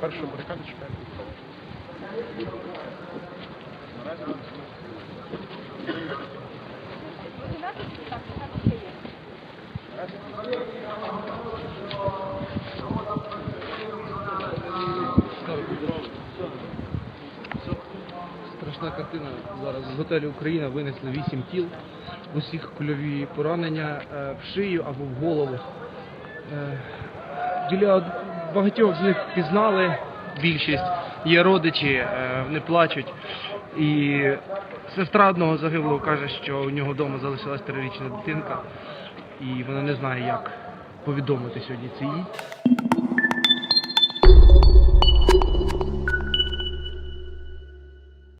Перша барикада чекає. Страшна картина. Зараз з готелю Україна винесли 8 тіл. Усіх кульові поранення е, в шию або в голову. Е, Біля багатьох з них пізнали більшість. Є родичі, е, вони плачуть. І сестра одного загиблого каже, що у нього вдома залишилась трирічна дитинка, і вона не знає, як повідомити сьогодні це їй.